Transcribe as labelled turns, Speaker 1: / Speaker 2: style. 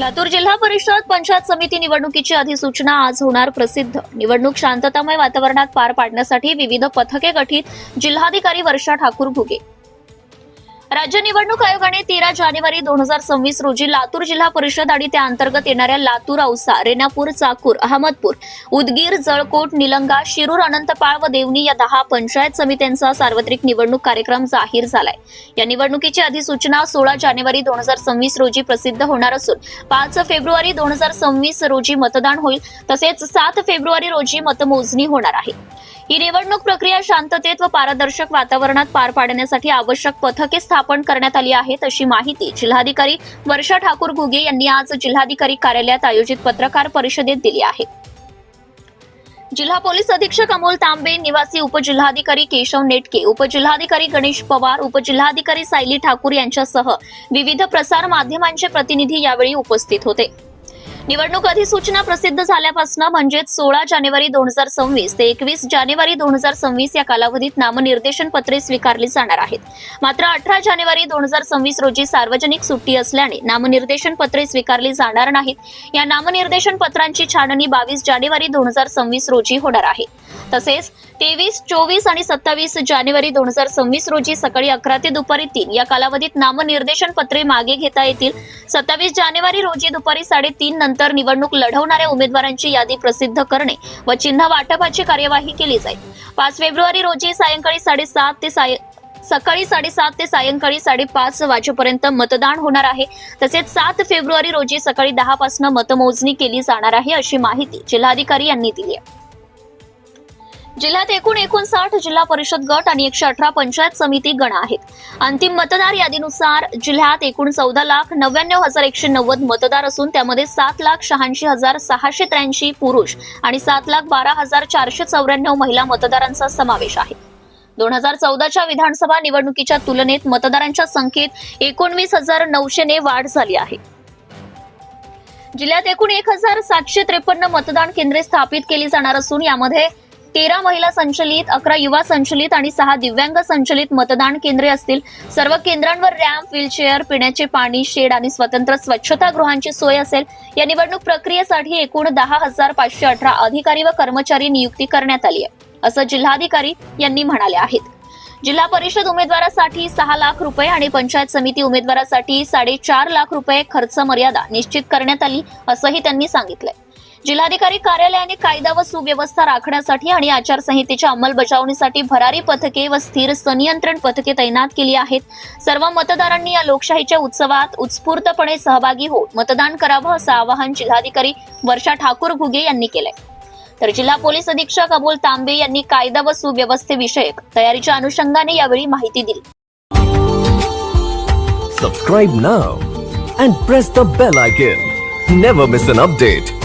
Speaker 1: लातूर जिल्हा परिषद पंचायत समिती निवडणुकीची अधिसूचना आज होणार प्रसिद्ध. निवडणूक शांततामय वातावरणात पार पाडण्यासाठी विविध पथके गठीत जिल्हाधिकारी वर्षा ठाकूर भुगे राज्य निवडणूक आयोगाने तेरा जानेवारी दोन हजार सव्वीस रोजी लातूर जिल्हा परिषद आणि त्या अंतर्गत येणाऱ्या लातूर औसा रेणापूर चाकूर अहमदपूर उदगीर जळकोट निलंगा शिरूर अनंतपाळ व देवणी या दहा पंचायत समित्यांचा सार्वत्रिक निवडणूक कार्यक्रम जाहीर झालाय. या निवडणुकीची अधिसूचना सोळा जानेवारी दोन हजार सव्वीस रोजी प्रसिद्ध होणार असून पाच फेब्रुवारी दोन हजार सव्वीस रोजी मतदान होईल तसेच सात फेब्रुवारी रोजी मतमोजणी होणार आहे. ही निवडणूक प्रक्रिया शांततेत व पारदर्शक वातावरणात पार पाडण्यासाठी आवश्यक पथके स्थापन स्थापन करण्यात आली आहेत अशी माहिती जिल्हाधिकारी वर्षा ठाकूर घुगे यांनी आज जिल्हाधिकारी कार्यालयात आयोजित पत्रकार परिषदेत दिली आहे. जिल्हा पोलीस अधीक्षक अमोल तांबे निवासी उपजिल्हाधिकारी केशव नेटके उपजिल्हाधिकारी गणेश पवार उपजिल्हाधिकारी सायली ठाकूर यांच्यासह विविध प्रसार माध्यमांचे प्रतिनिधी यावेळी उपस्थित होते. निवडणूक अधिसूचना प्रसिद्ध झाल्यापासून म्हणजेच सोळा जानेवारी दोन हजार सव्वीस ते एकवीस जानेवारी दोन हजार सव्वीस या कालावधीत नामनिर्देशन पत्रे स्वीकारली जाणार आहेत. मात्र अठरा जानेवारी दोन हजार सव्वीस रोजी सार्वजनिक सुट्टी असल्याने नामनिर्देशन पत्रे स्वीकारली जाणार नाहीत. या नामनिर्देशन पत्रांची छाननी बावीस जानेवारी दोन हजार सव्वीस रोजी होणार आहे. तसेच तेवीस चोवीस आणि सत्तावीस जानेवारी दोन हजार सव्वीस रोजी सकाळी अकरा ते दुपारी तीन या कालावधीत नामनिर्देशन पत्रे मागे घेता येतील. सत्तावीस जानेवारी रोजी दुपारी साडेतीन नंतर निवडणूक लढवणाऱ्या उमेदवारांची यादी प्रसिद्ध करणे व चिन्ह वाटपाची कार्यवाही केली जाईल. पाच फेब्रुवारी रोजी सायंकाळी साडेसात ते साय सकाळी साडेसात ते सायंकाळी साडेपाच वाजेपर्यंत मतदान होणार आहे. तसेच सात फेब्रुवारी रोजी सकाळी दहा पासून मतमोजणी केली जाणार आहे अशी माहिती जिल्हाधिकारी यांनी दिली आहे. जिल्ह्यात एकूण एकोणसाठ जिल्हा परिषद गट आणि एकशे अठरा पंचायत समिती गण आहेत. अंतिम मतदार यादीनुसार जिल्ह्यात एकूण चौदा लाख नव्याण्णव हजार एकशे नव्वद मतदार असून त्यामध्ये सात लाख शहाऐंशी हजार सहाशे त्र्याऐंशी पुरुष आणि सात लाख बारा हजार चारशे चौऱ्याण्णव महिला मतदारांचा समावेश आहे. दोन हजार चौदाच्या विधानसभा निवडणुकीच्या तुलनेत मतदारांच्या संख्येत एकोणवीस हजार नऊशेने वाढ झाली आहे. जिल्ह्यात एकूण एक हजार सातशे त्रेपन्न मतदान केंद्रे स्थापित केली जाणार असून यामध्ये तेरा महिला संचलित अकरा युवा संचलित आणि सहा दिव्यांग संचलित मतदान केंद्रे असतील. सर्व केंद्रांवर रॅम्प व्हीलचेअर पिण्याचे पाणी शेड आणि स्वतंत्र स्वच्छतागृहांची सोय असेल. या निवडणूक प्रक्रियेसाठी एकूण दहा हजार पाचशे अठरा अधिकारी व कर्मचारी नियुक्ती करण्यात आली आहे असं जिल्हाधिकारी यांनी म्हणाले आहेत. जिल्हा परिषद उमेदवारासाठी सहा लाख रुपये आणि पंचायत समिती उमेदवारासाठी साडेचार लाख रुपये खर्च मर्यादा निश्चित करण्यात आली असंही त्यांनी सांगितलंय. जिल्हाधिकारी कार्यालयाने कायदा व सुव्यवस्था राखण्यासाठी आणि आचारसंहितेच्या अंमलबजावणीसाठी भरारी पथके व स्थिर संनियंत्रण पथके तैनात केली आहेत. सर्व मतदारांनी या लोकशाहीच्या उत्सवात उत्स्फूर्तपणे सहभागी होत मतदान करावं असं आवाहन जिल्हाधिकारी वर्षा ठाकूर घुगे यांनी केलंय. तर जिल्हा पोलीस अधीक्षक अमोल तांबे यांनी कायदा व सुव्यवस्थेविषयक तयारीच्या अनुषंगाने यावेळी माहिती दिली.
Speaker 2: Subscribe now and press the bell icon never miss an update